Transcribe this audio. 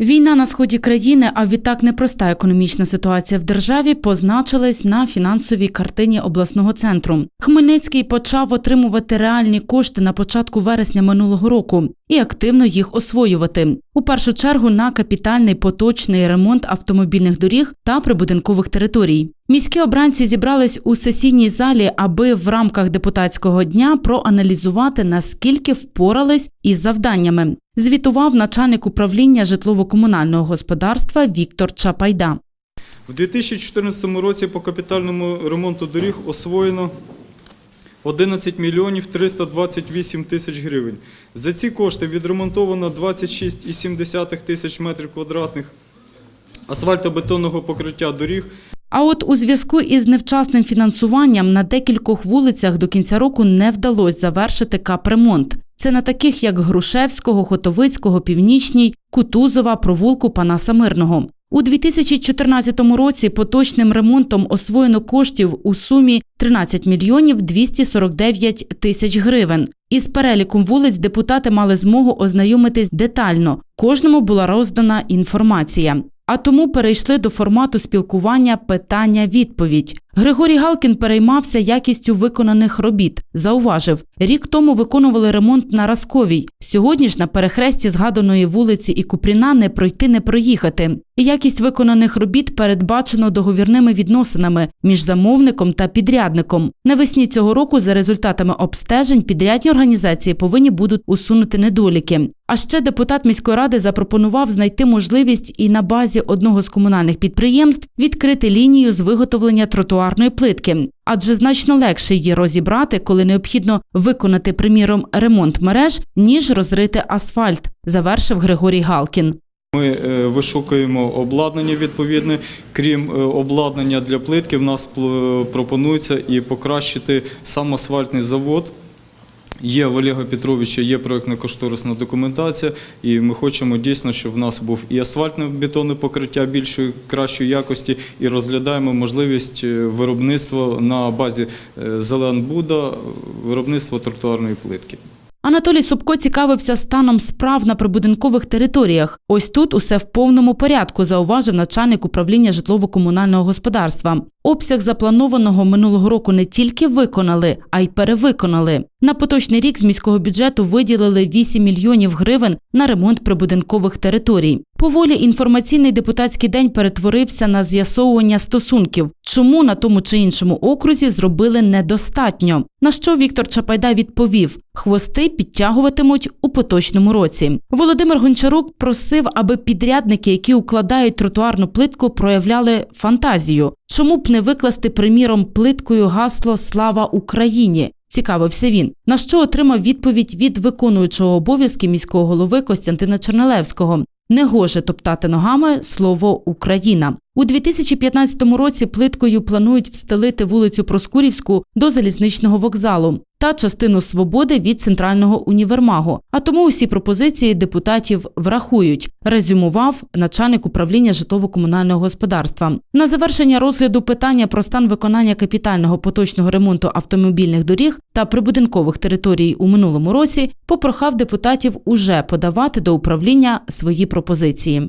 Війна на сході країни, а відтак непроста економічна ситуація в державі позначилась на фінансовій картині обласного центру. Хмельницький почав отримувати реальні кошти на початку вересня минулого року і активно їх освоювати. У першу чергу на капітальний поточний ремонт автомобільних доріг та прибудинкових територій. Міські обранці зібрались у сесійній залі, аби в рамках депутатського дня проаналізувати наскільки впорались із завданнями. Звітував начальник управління житлово-комунального господарства Віктор Чапайда. В 2014 році по капітальному ремонту доріг освоєно 11 мільйонів 328 тисяч гривень. За ці кошти відремонтовано 26,7 тисяч метрів квадратних асфальтобетонного покриття доріг, А от у зв'язку із невчасним фінансуванням на декількох вулицях до кінця року не вдалося завершити капремонт. Це на таких як Грушевського, Хотовицького, Північній, Кутузова, провулку Панаса Мирного. У 2014 році поточним ремонтом освоєно коштів у сумі 13 мільйонів 249 тисяч гривень. Із переліком вулиць депутати мали змогу ознайомитись детально. Кожному була роздана інформація. А тому перейшли до формату спілкування питання-відповідь. Григорій Галкін переймався якістю виконаних робіт. Зауважив, рік тому виконували ремонт на Расковій. Сьогодні ж на перехресті згаданої вулиці і Купріна не пройти, не проїхати. Якість виконаних робіт передбачено договірними відносинами між замовником та підрядником. Навесні цього року, за результатами обстежень, підрядні організації повинні будуть усунути недоліки. А ще депутат міської ради запропонував знайти можливість і на базі одного з комунальних підприємств відкрити лінію з виготовлення тротуарної плитки, адже значно легше її розібрати, коли необхідно виконати, приміром, ремонт мереж, ніж розрити асфальт, завершив Григорій Галкін. Ми е, вишукуємо обладнання відповідне. Крім е, обладнання для плитки, в нас пропонується і покращити сам асфальтний завод. Є в Олега Петровича, є проєктно-кошторисна документація, і ми хочемо дійсно, щоб в нас був і асфальтне бетонне покриття більшої кращої якості, і розглядаємо можливість е, виробництва на базі е, Зеленбуда, виробництва тротуарної плитки. Анатолій Собко цікавився станом справ на прибудинкових територіях. Ось тут усе в повному порядку, зауважив начальник управління житлово-комунального господарства. Обсяг запланованого минулого року не тільки виконали, а й перевиконали. На поточний рік з міського бюджету виділили 8 мільйонів гривень на ремонт прибудинкових територій. Поволі інформаційний депутатський день перетворився на з'ясовування стосунків, чому на тому чи іншому окрузі зробили недостатньо. На що Віктор Чапайда відповів: хвости підтягуватимуть у поточному році. Володимир Гончарук просив, аби підрядники, які укладають тротуарну плитку, проявляли фантазію. Чому б не викласти приміром плиткою гасло Слава Україні? Цікавився він, на що отримав відповідь від виконуючого обов'язки міського голови Костянтина Чернелевського. Негоже топтати ногами слово Україна. У 2015 році плиткою планують встелити вулицю Проскурівську до залізничного вокзалу та частину свободи від центрального універмагу. А тому усі пропозиції депутатів врахують. Резюмував начальник управління житлово-комунального господарства. На завершення розгляду питання про стан виконання капітального поточного ремонту автомобільних доріг та прибудинкових територій у минулому році попрохав депутатів уже подавати до управління свої пропозиції.